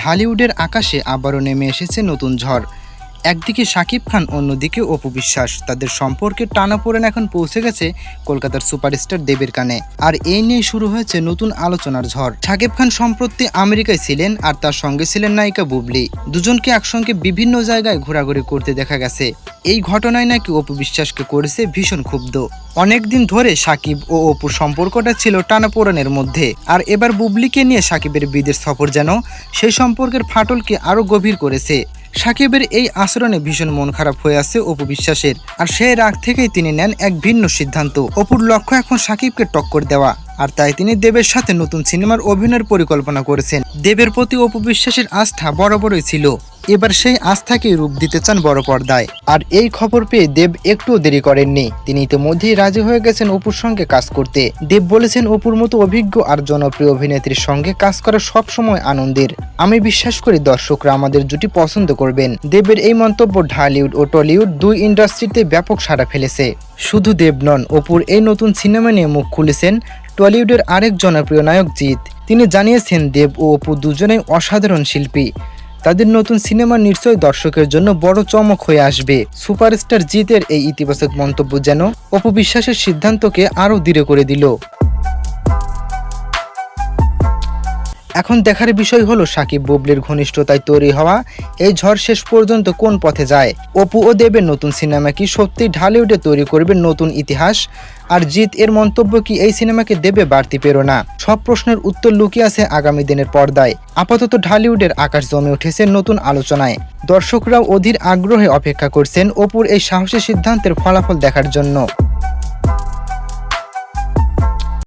ঢালিউডের আকাশে আবারও নেমে এসেছে নতুন ঝড়। একদিকে শাকিব খান, অন্যদিকে অপু বিশ্বাস। তাদের সম্পর্কে টানাপোড়েন এখন পৌঁছে গেছে কলকাতার সুপারস্টার দেবের কানে। আর এই নিয়ে শুরু হয়েছে নতুন আলোচনার ঝড়। শাকিব খান সম্প্রতি আমেরিকায় ছিলেন আর তার সঙ্গে ছিলেন নায়িকা বুবলি। দুজনকে একসঙ্গে বিভিন্ন জায়গায় ঘোরাঘুরি করতে দেখা গেছে। এই ঘটনায় নাকি অপু বিশ্বাসকে করেছে ভীষণ ক্ষুব্ধ। অনেকদিন ধরে সাকিব ও অপুর সম্পর্কটা ছিল টানাপোড়েনের মধ্যে। আর এবার বুবলিকে নিয়ে সাকিবের বিদেশ সফর যেন সেই সম্পর্কের ফাটলকে আরও গভীর করেছে। সাকিবের এই আচরণে ভীষণ মন খারাপ হয়ে আছে অপু বিশ্বাসের। আর সেই রাগ থেকেই তিনি নেন এক ভিন্ন সিদ্ধান্ত। অপুর লক্ষ্য এখন সাকিবকে টক্কর দেওয়া। আর তাই তিনি দেবের সাথে নতুন সিনেমার অভিনয়ের পরিকল্পনা করেছেন। দেবের প্রতি অপু বিশ্বাসের আস্থা বরাবরই ছিল। এবার সেই আস্থাকে রূপ দিতে চান বড় পর্দায়। আর এই খবর পেয়ে দেব একটুও দেরি করেননি। তিনি ইতিমধ্যেই রাজি হয়ে গেছেন অপুর সঙ্গে কাজ করতে। দেব বলেছেন, অপুর মতো অভিজ্ঞ আর জনপ্রিয় অভিনেত্রীর সঙ্গে কাজ করা সবসময় আনন্দের। আমি বিশ্বাস করি দর্শকরা আমাদের জুটি পছন্দ করবেন। দেবের এই মন্তব্য ঢালিউড ও টলিউড দুই ইন্ডাস্ট্রিতে ব্যাপক সাড়া ফেলেছে। শুধু দেব নন, অপুর এই নতুন সিনেমা নিয়ে মুখ খুলেছেন টলিউডের আরেক জনপ্রিয় নায়ক জিৎ। তিনি জানিয়েছেন, দেব ও অপু দুজনেই অসাধারণ শিল্পী। তাদের নতুন সিনেমা নিশ্চয়ই দর্শকের জন্য বড় চমক হয়ে আসবে। সুপারস্টার জিতের এই ইতিবাচক মন্তব্য যেন অপু বিশ্বাসের সিদ্ধান্তকে আরও দৃঢ় করে দিল। এখন দেখার বিষয় হলো সাকিব বুবলির ঘনিষ্ঠতায় তৈরি হওয়া। এই ঝড় শেষ পর্যন্ত কোন পথে যায়? অপু ও দেবের নতুন সিনেমা কি সত্যি ঢালিউডে তৈরি করবে নতুন ইতিহাস? আর জিৎ এর মন্তব্য কি এই সিনেমাকে দেবে বাড়তি প্রেরণা? সব প্রশ্নের উত্তর লুকিয়ে আছে আগামী দিনের পর্দায়। আপাতত ঢালিউডের আকাশ জমে উঠেছে নতুন আলোচনায়। দর্শকরাও অধীর আগ্রহে অপেক্ষা করছেন অপুর এই সাহসী সিদ্ধান্তের ফলাফল দেখার জন্য।